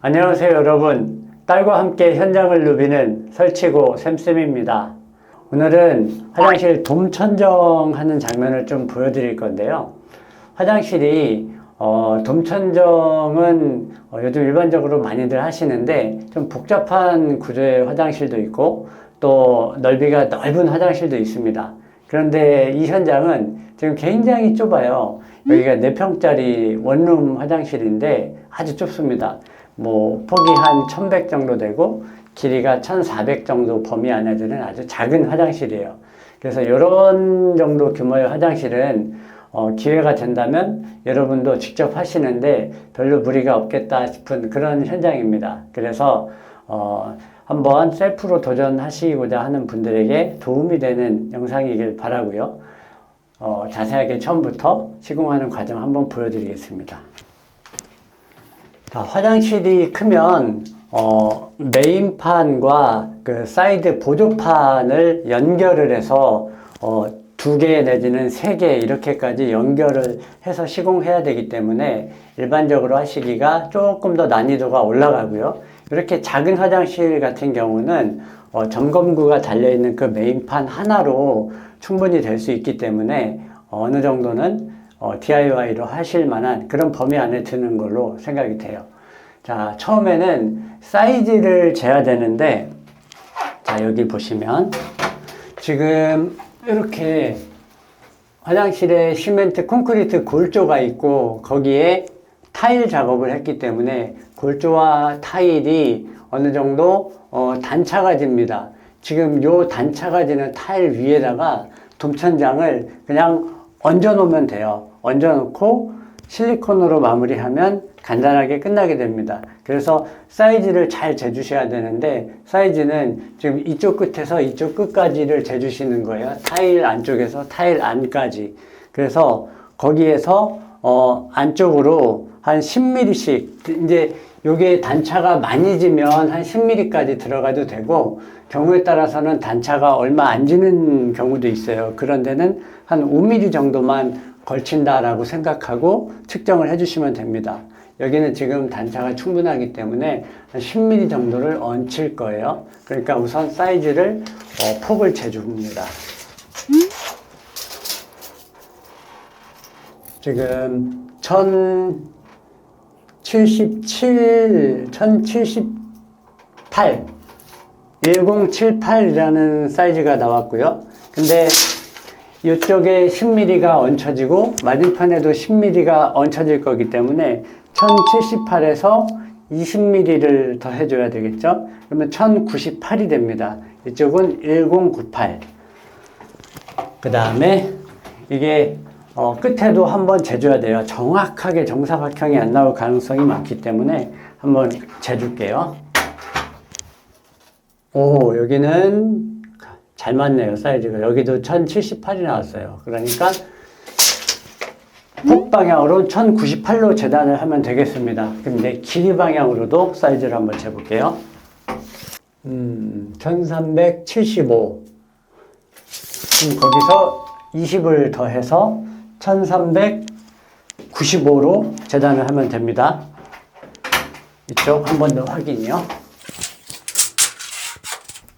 안녕하세요 여러분. 딸과 함께 현장을 누비는 설치고 샘쌤입니다. 오늘은 화장실 돔 천정하는 장면을 좀 보여드릴 건데요. 화장실이 어, 돔 천정은 어, 요즘 일반적으로 많이들 하시는데 좀 복잡한 구조의 화장실도 있고 또 넓이가 넓은 화장실도 있습니다. 그런데 이 현장은 지금 굉장히 좁아요. 여기가 4평짜리 원룸 화장실인데 아주 좁습니다 뭐 폭이 한 1100 정도 되고 길이가 1400 정도 범위 안에 드는 아주 작은 화장실이에요. 그래서 이런 정도 규모의 화장실은 어, 기회가 된다면 여러분도 직접 하시는데 별로 무리가 없겠다 싶은 그런 현장입니다. 그래서 어, 한번 셀프로 도전하시고자 하는 분들에게 도움이 되는 영상이길 바라고요. 어, 자세하게 처음부터 시공하는 과정 한번 보여드리겠습니다. 자, 화장실이 크면 어, 메인판과 그 사이드 보조판을 연결을 해서 어, 두개 내지는 세 개 이렇게까지 연결을 해서 시공해야 되기 때문에 일반적으로 하시기가 조금 더 난이도가 올라가고요. 이렇게 작은 화장실 같은 경우는 어, 점검구가 달려있는 그 메인판 하나로 충분히 될 수 있기 때문에 어느 정도는 어, DIY로 하실 만한 그런 범위 안에 드는 걸로 생각이 돼요. 자, 처음에는 사이즈를 재야 되는데, 자, 여기 보시면, 지금 이렇게 화장실에 시멘트 콘크리트 골조가 있고, 거기에 타일 작업을 했기 때문에 골조와 타일이 어느 정도 어, 단차가 집니다. 지금 요 단차가 지는 타일 위에다가 돔천장을 그냥 얹어 놓으면 돼요. 얹어 놓고 실리콘으로 마무리하면 간단하게 끝나게 됩니다. 그래서 사이즈를 잘 재주셔야 되는데 사이즈는 지금 이쪽 끝에서 이쪽 끝까지를 재주시는 거예요. 타일 안쪽에서 타일 안까지. 그래서 거기에서 어 안쪽으로 한 10mm씩 이제 요게 단차가 많이 지면 한 10mm까지 들어가도 되고 경우에 따라서는 단차가 얼마 안 지는 경우도 있어요. 그런 데는 한 5mm 정도만 걸친다라고 생각하고 측정을 해주시면 됩니다. 여기는 지금 단차가 충분하기 때문에 한 10mm 정도를 얹힐 거예요. 그러니까 우선 사이즈를 어, 폭을 재줍니다. 지금 1077, 1078, 1078이라는 사이즈가 나왔고요. 근데 이쪽에 10mm가 얹혀지고 맞은편에도 10mm가 얹혀질 거기 때문에 1078에서 20mm를 더 해줘야 되겠죠? 그러면 1098이 됩니다. 이쪽은 1098. 그 다음에 이게 어, 끝에도 한번 재줘야 돼요. 정확하게 정사각형이 안 나올 가능성이 많기 때문에 한번 재줄게요. 오, 여기는 잘 맞네요, 사이즈가. 여기도 1078이 나왔어요. 그러니까 폭 방향으로 1098로 재단을 하면 되겠습니다. 이제 길이 방향으로도 사이즈를 한번 재볼게요. 음, 1375. 그럼 거기서 20을 더해서 1395로 재단을 하면 됩니다. 이쪽 한 번 더 확인이요.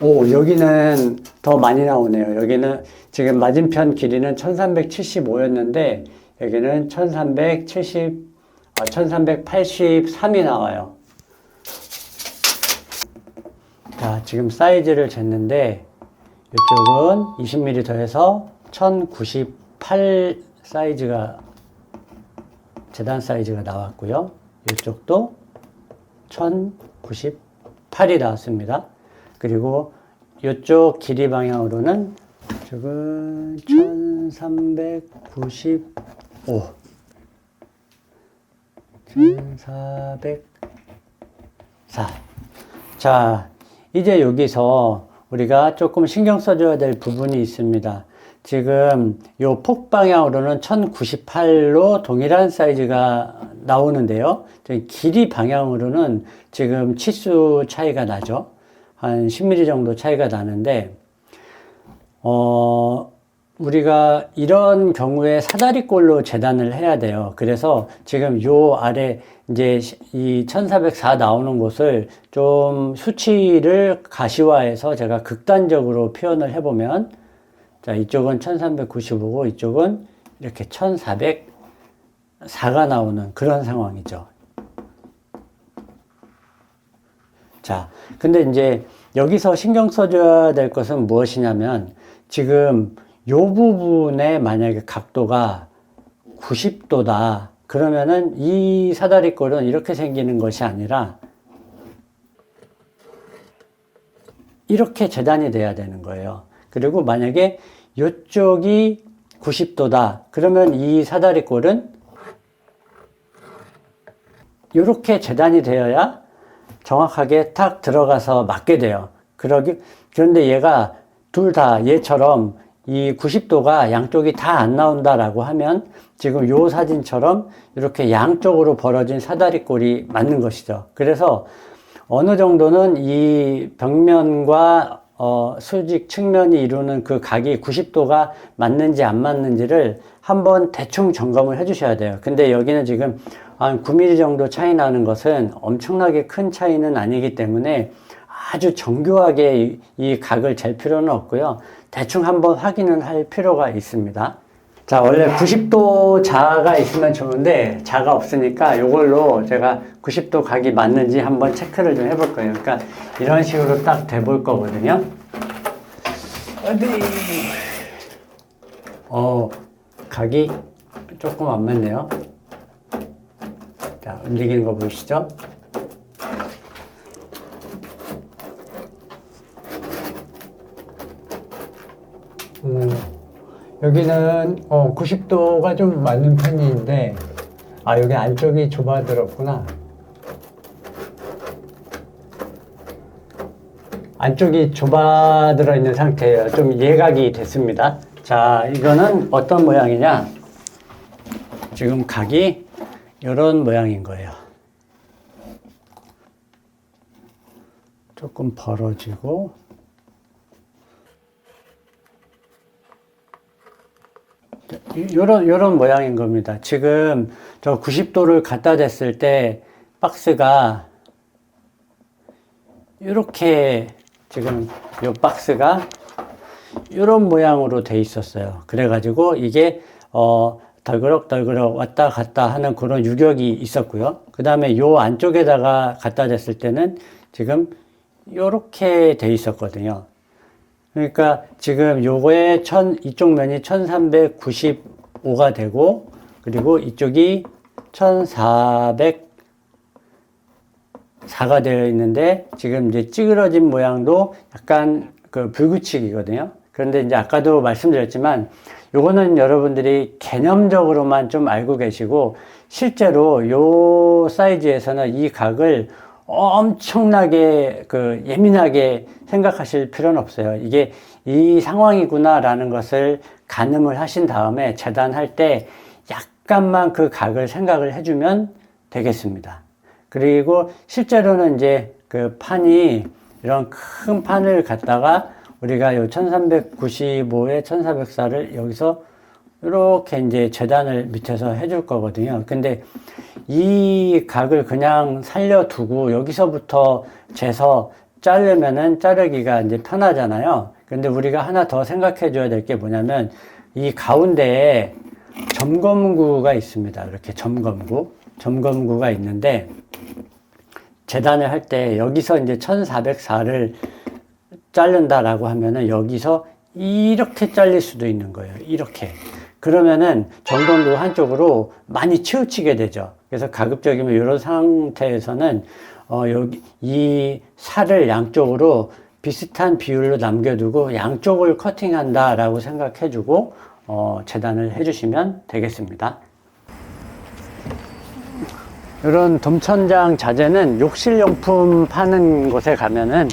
오, 여기는 더 많이 나오네요. 여기는 지금 맞은편 길이는 1375였는데, 여기는 1370, 아, 1383이 나와요. 자, 지금 사이즈를 쟀는데, 이쪽은 20mm 더해서 1098 사이즈가, 재단 사이즈가 나왔고요. 이쪽도 1098이 나왔습니다. 그리고 이쪽 길이 방향으로는 지금 1395 1404 자, 이제 여기서 우리가 조금 신경 써줘야 될 부분이 있습니다. 지금 요 폭 방향으로는 1098로 동일한 사이즈가 나오는데요. 길이 방향으로는 지금 치수 차이가 나죠. 한 10mm 정도 차이가 나는데, 어, 우리가 이런 경우에 사다리꼴로 재단을 해야 돼요. 그래서 지금 요 아래 이제 이 1404 나오는 곳을 좀 수치를 가시화해서 제가 극단적으로 표현을 해보면 자, 이쪽은 1395고 이쪽은 이렇게 1404가 나오는 그런 상황이죠. 자, 근데 이제 여기서 신경 써줘야 될 것은 무엇이냐면 지금 요 부분에 만약에 각도가 90도다. 그러면은 이 사다리꼴은 이렇게 생기는 것이 아니라 이렇게 재단이 돼야 되는 거예요. 그리고 만약에 이쪽이 90도다. 그러면 이 사다리꼴은 이렇게 재단이 되어야 정확하게 탁 들어가서 맞게 돼요. 그러기, 그런데 얘가 둘 다 얘처럼 이 90도가 양쪽이 다 안 나온다라고 하면 지금 요 사진처럼 이렇게 양쪽으로 벌어진 사다리꼴이 맞는 것이죠. 그래서 어느 정도는 이 벽면과 어, 수직 측면이 이루는 그 각이 90도가 맞는지 안 맞는지를 한번 대충 점검을 해 주셔야 돼요. 근데 여기는 지금 한 9mm 정도 차이 나는 것은 엄청나게 큰 차이는 아니기 때문에 아주 정교하게 이, 이 각을 잴 필요는 없고요. 대충 한번 확인은 할 필요가 있습니다. 자, 원래 90도 자가 있으면 좋은데 자가 없으니까 이걸로 제가 90도 각이 맞는지 한번 체크를 좀 해볼 거예요. 그러니까 이런 식으로 딱돼볼 거거든요. 어디? 어, 각이 조금 안 맞네요. 자, 움직이는 거 보이시죠? 음, 여기는 어, 90도가 좀 맞는 편인데 아 여기 안쪽이 좁아들었구나. 안쪽이 좁아들어 있는 상태예요. 좀 예각이 됐습니다. 자 이거는 어떤 모양이냐? 지금 각이 이런 모양인 거예요 조금 벌어지고 요런, 요런 모양인 겁니다. 지금 저 90도를 갖다 댔을 때 박스가 이렇게 지금 요 박스가 이런 모양으로 돼 있었어요. 그래가지고 이게 어 덜그럭덜그럭 왔다 갔다 하는 그런 유격이 있었고요. 그 다음에 요 안쪽에다가 갖다 댔을 때는 지금 이렇게 돼 있었거든요. 그러니까 지금 요거에 천, 이쪽 면이 1395가 되고, 그리고 이쪽이 1404가 되어 있는데, 지금 이제 찌그러진 모양도 약간 그 불규칙이거든요. 그런데 이제 아까도 말씀드렸지만, 요거는 여러분들이 개념적으로만 좀 알고 계시고, 실제로 요 사이즈에서는 이 각을 엄청나게 그 예민하게 생각하실 필요는 없어요. 이게 이 상황이구나라는 것을 가늠을 하신 다음에 재단할 때 약간만 그 각을 생각을 해주면 되겠습니다. 그리고 실제로는 이제 그 판이 이런 큰 판을 갖다가 우리가 요 1395에 1404를 여기서 이렇게 이제 재단을 밑에서 해줄 거거든요. 근데 이 각을 그냥 살려두고 여기서부터 재서 자르면은 자르기가 이제 편하잖아요. 근데 우리가 하나 더 생각해 줘야 될 게 뭐냐면 이 가운데에 점검구가 있습니다. 이렇게 점검구. 점검구가 있는데 재단을 할 때 여기서 이제 1404를 자른다라고 하면은 여기서 이렇게 잘릴 수도 있는 거예요. 이렇게. 그러면은 점검구 한쪽으로 많이 치우치게 되죠. 그래서 가급적이면 이런 상태에서는 어 여기 이 살을 양쪽으로 비슷한 비율로 남겨두고 양쪽을 커팅한다라고 생각해주고 어 재단을 해주시면 되겠습니다. 이런 돔천장 자재는 욕실용품 파는 곳에 가면은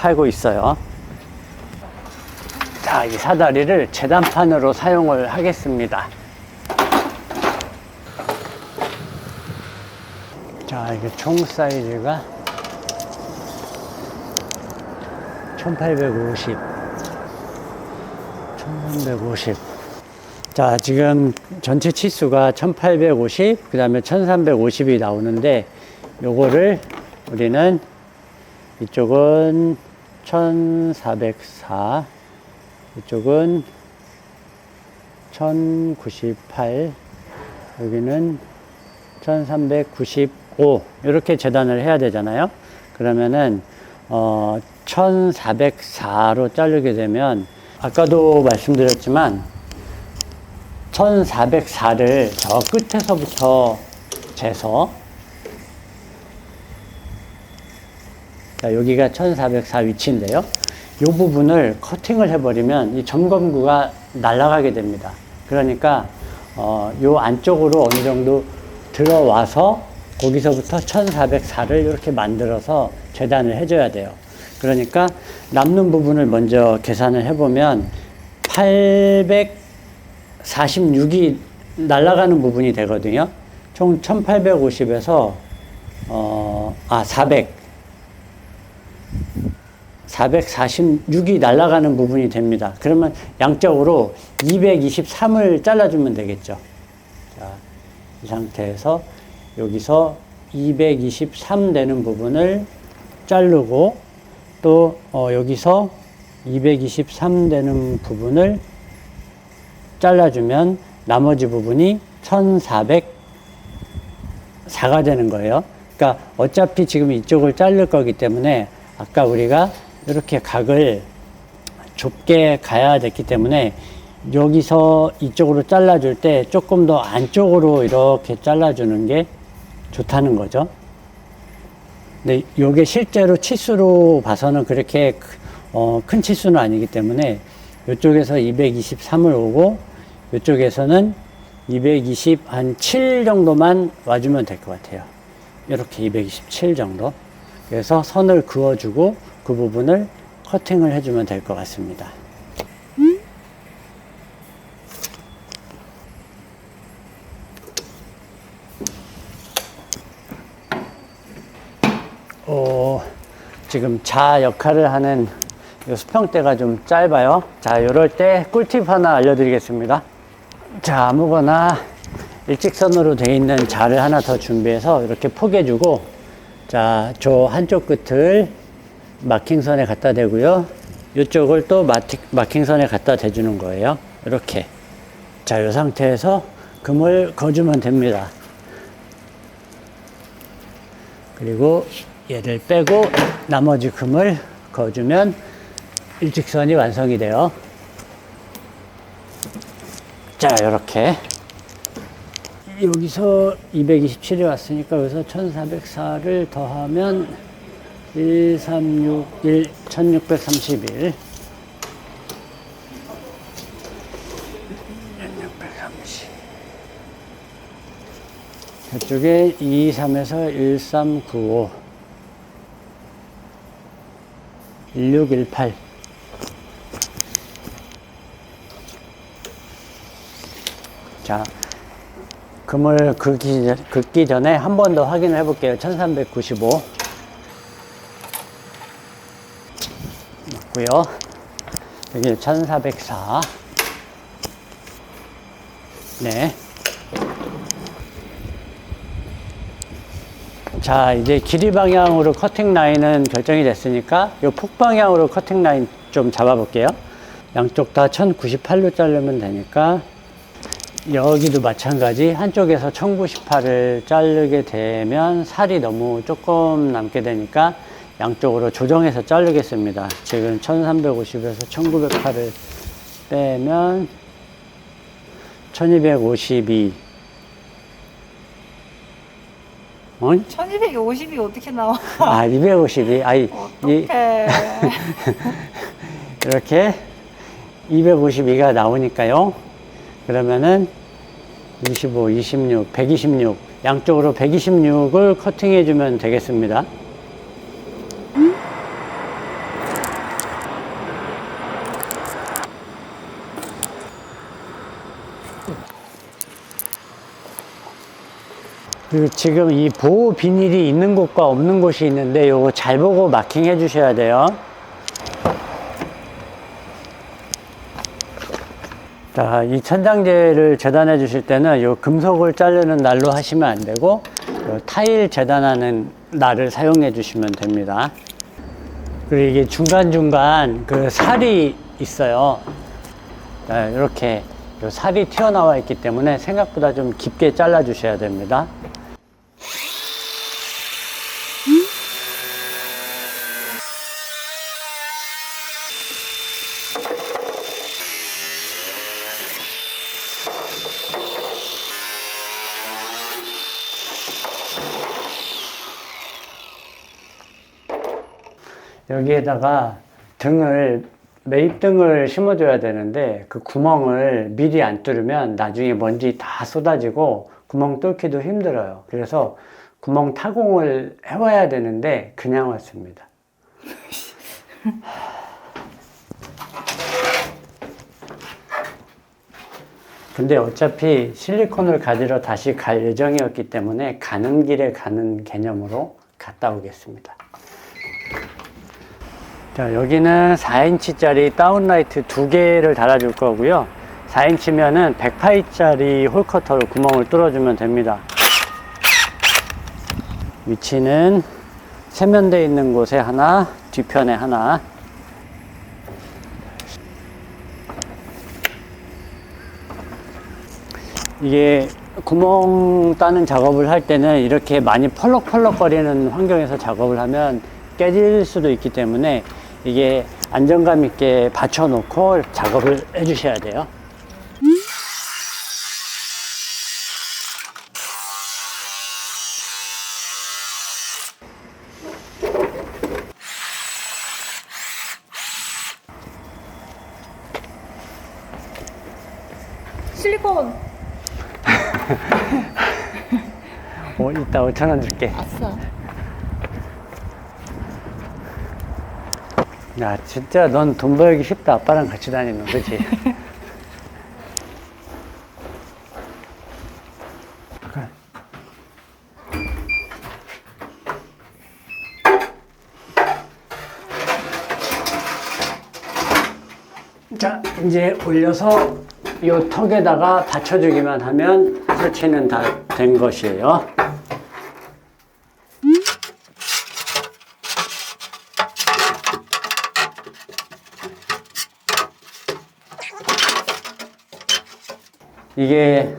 팔고 있어요. 자, 이 사다리를 재단판으로 사용을 하겠습니다. 자, 이게 총 사이즈가 1850, 1350. 자, 지금 전체 치수가 1850, 그 다음에 1350이 나오는데, 요거를 우리는 이쪽은 1404, 이쪽은 1098, 여기는 1395, 이렇게 재단을 해야 되잖아요. 그러면은, 어, 1404로 자르게 되면, 아까도 말씀드렸지만, 1404를 저 끝에서부터 재서 자, 여기가 1404 위치인데요. 이 부분을 커팅을 해버리면 이 점검구가 날아가게 됩니다. 그러니까 어, 요 안쪽으로 어느 정도 들어와서 거기서부터 1404를 이렇게 만들어서 재단을 해줘야 돼요. 그러니까 남는 부분을 먼저 계산을 해보면 846이 날아가는 부분이 되거든요. 총 1850에서 어, 아, 400. 446이 날아가는 부분이 됩니다. 그러면 양쪽으로 223을 잘라주면 되겠죠. 자, 이 상태에서 여기서 223 되는 부분을 자르고 또 어, 여기서 223 되는 부분을 잘라주면 나머지 부분이 1404가 되는 거예요. 그러니까 어차피 지금 이쪽을 자를 거기 때문에 아까 우리가 이렇게 각을 좁게 가야 됐기 때문에 여기서 이쪽으로 잘라줄 때 조금 더 안쪽으로 이렇게 잘라주는 게 좋다는 거죠. 근데 이게 실제로 치수로 봐서는 그렇게 크- 어, 큰 치수는 아니기 때문에 이쪽에서 223을 오고 이쪽에서는 220 한 7 정도만 와주면 될 것 같아요. 이렇게 227 정도. 그래서 선을 그어주고 그 부분을 커팅을 해주면 될 것 같습니다. 어, 지금 자 역할을 하는 이 수평대가 좀 짧아요. 자, 이럴 때 꿀팁 하나 알려드리겠습니다. 자, 아무거나 일직선으로 되어 있는 자를 하나 더 준비해서 이렇게 포개주고, 자, 저 한쪽 끝을 마킹선에 갖다 대고요. 이쪽을 또 마티, 마킹선에 갖다 대주는 거예요. 이렇게. 자, 이 상태에서 금을 거주면 됩니다. 그리고 얘를 빼고 나머지 금을 거주면 일직선이 완성이 돼요. 자, 이렇게. 여기서 227이 왔으니까 여기서 1404를 더하면 1361, 1631. 1630. 이쪽에 2, 3에서 1395. 1618. 자, 금을 전- 긋기 전에 한 번 더 확인을 해볼게요. 1395. 맞고요. 여기 1404. 네. 자, 이제 길이 방향으로 커팅 라인은 결정이 됐으니까 이 폭 방향으로 커팅 라인 좀 잡아볼게요. 양쪽 다 1098로 자르면 되니까 여기도 마찬가지 한쪽에서 1098을 자르게 되면 살이 너무 조금 남게 되니까 양쪽으로 조정해서 자르겠습니다. 지금 1350에서 1908을 빼면 1252 어? 1250이 어떻게 나와? 아, 252. 아이, 이. 이렇게 252가 나오니까요. 그러면은 25, 26, 126. 양쪽으로 126을 커팅해 주면 되겠습니다. 그리고 지금 이 보호 비닐이 있는 곳과 없는 곳이 있는데 요거 잘 보고 마킹 해 주셔야 돼요. 자, 이 천장재를 재단해 주실 때는 요 금속을 자르는 날로 하시면 안 되고 요 타일 재단하는 날을 사용해 주시면 됩니다. 그리고 이게 중간중간 그 살이 있어요. 네, 이렇게 요 살이 튀어나와 있기 때문에 생각보다 좀 깊게 잘라 주셔야 됩니다. 여기에다가 등을 매입등을 심어줘야 되는데 그 구멍을 미리 안 뚫으면 나중에 먼지 다 쏟아지고 구멍 뚫기도 힘들어요. 그래서 구멍 타공을 해와야 되는데 그냥 왔습니다. 근데 어차피 실리콘을 가지러 다시 갈 예정이었기 때문에 가는 길에 가는 개념으로 갔다 오겠습니다. 자, 여기는 4인치짜리 다운라이트 두 개를 달아줄 거고요. 4인치면은 100파이짜리 홀커터로 구멍을 뚫어주면 됩니다. 위치는 세면대 있는 곳에 하나, 뒤편에 하나. 이게 구멍 따는 작업을 할 때는 이렇게 많이 펄럭펄럭 거리는 환경에서 작업을 하면 깨질 수도 있기 때문에 이게 안정감 있게 받쳐놓고 작업을 해주셔야 돼요. 실리콘. 어, 이따 5천 원 줄게. 아싸. 야, 진짜 넌 돈 벌기 쉽다. 아빠랑 같이 다니는 거, 그치? 자, 이제 올려서 이 턱에다가 받쳐주기만 하면 설치는 다 된 것이에요. 이게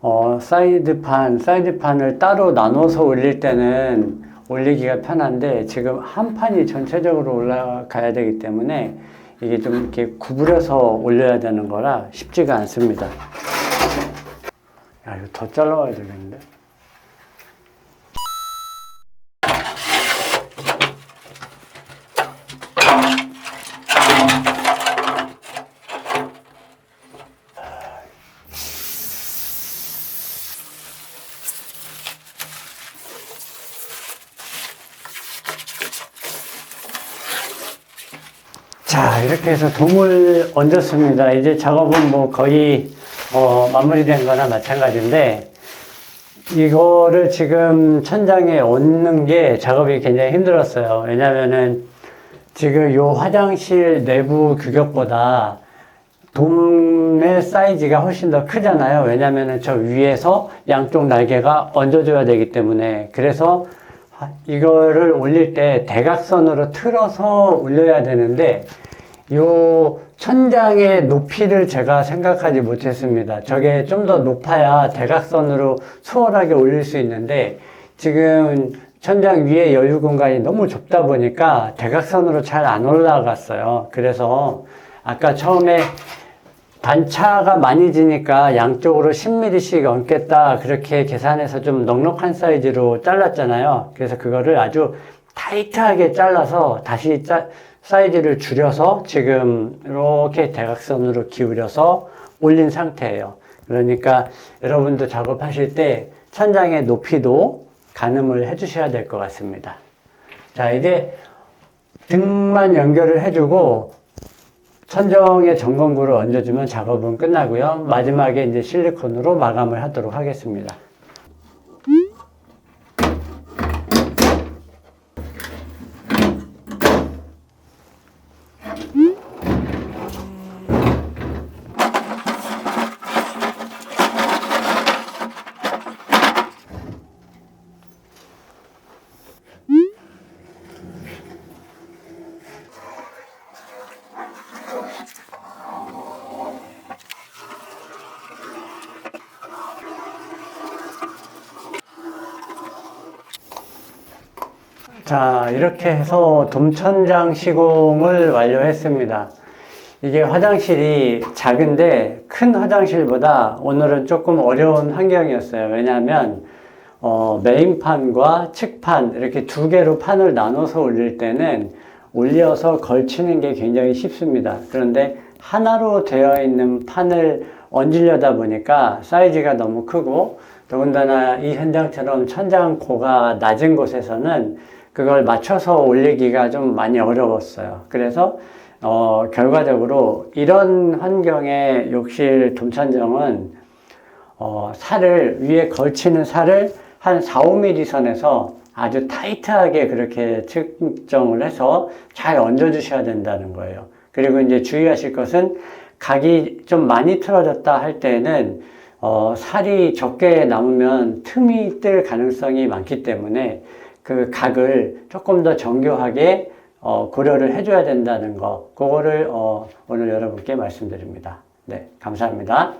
어, 사이드판, 사이드판을 따로 나눠서 올릴 때는 올리기가 편한데 지금 한 판이 전체적으로 올라가야 되기 때문에 이게 좀 이렇게 구부려서 올려야 되는 거라 쉽지가 않습니다. 야, 이거 더 잘라와야 되겠는데? 자, 이렇게 해서 돔을 얹었습니다. 이제 작업은 뭐 거의 어, 마무리된 거나 마찬가지인데, 이거를 지금 천장에 얹는 게 작업이 굉장히 힘들었어요. 왜냐면은 지금 요 화장실 내부 규격보다 돔의 사이즈가 훨씬 더 크잖아요. 왜냐면은 저 위에서 양쪽 날개가 얹어줘야 되기 때문에. 그래서 이거를 올릴 때 대각선으로 틀어서 올려야 되는데 요 천장의 높이를 제가 생각하지 못했습니다. 저게 좀 더 높아야 대각선으로 수월하게 올릴 수 있는데 지금 천장 위에 여유 공간이 너무 좁다 보니까 대각선으로 잘 안 올라갔어요. 그래서 아까 처음에 단차가 많이 지니까 양쪽으로 10mm씩 얹겠다 그렇게 계산해서 좀 넉넉한 사이즈로 잘랐잖아요 그래서 그거를 아주 타이트하게 잘라서 다시 짜, 사이즈를 줄여서 지금 이렇게 대각선으로 기울여서 올린 상태예요 그러니까 여러분도 작업하실 때 천장의 높이도 가늠을 해 주셔야 될 것 같습니다 자 이제 등만 연결을 해주고 천정에 점검구를 얹어주면 작업은 끝나고요. 마지막에 이제 실리콘으로 마감을 하도록 하겠습니다. 자, 이렇게 해서 돔천장 시공을 완료했습니다. 이게 화장실이 작은데 큰 화장실보다 오늘은 조금 어려운 환경이었어요. 왜냐하면 어, 메인판과 측판 이렇게 두 개로 판을 나눠서 올릴 때는 올려서 걸치는 게 굉장히 쉽습니다. 그런데 하나로 되어 있는 판을 얹으려다 보니까 사이즈가 너무 크고 더군다나 이 현장처럼 천장 고가 낮은 곳에서는 그걸 맞춰서 올리기가 좀 많이 어려웠어요. 그래서 어, 결과적으로 이런 환경의 욕실 dom천정은 어, 살을 위에 걸치는 살을 한 4, 5mm 선에서 아주 타이트하게 그렇게 측정을 해서 잘 얹어 주셔야 된다는 거예요. 그리고 이제 주의하실 것은 각이 좀 많이 틀어졌다 할 때는 어, 살이 적게 남으면 틈이 뜰 가능성이 많기 때문에 그 각을 조금 더 정교하게 어, 고려를 해줘야 된다는 거, 그거를 어, 오늘 여러분께 말씀드립니다. 네, 감사합니다.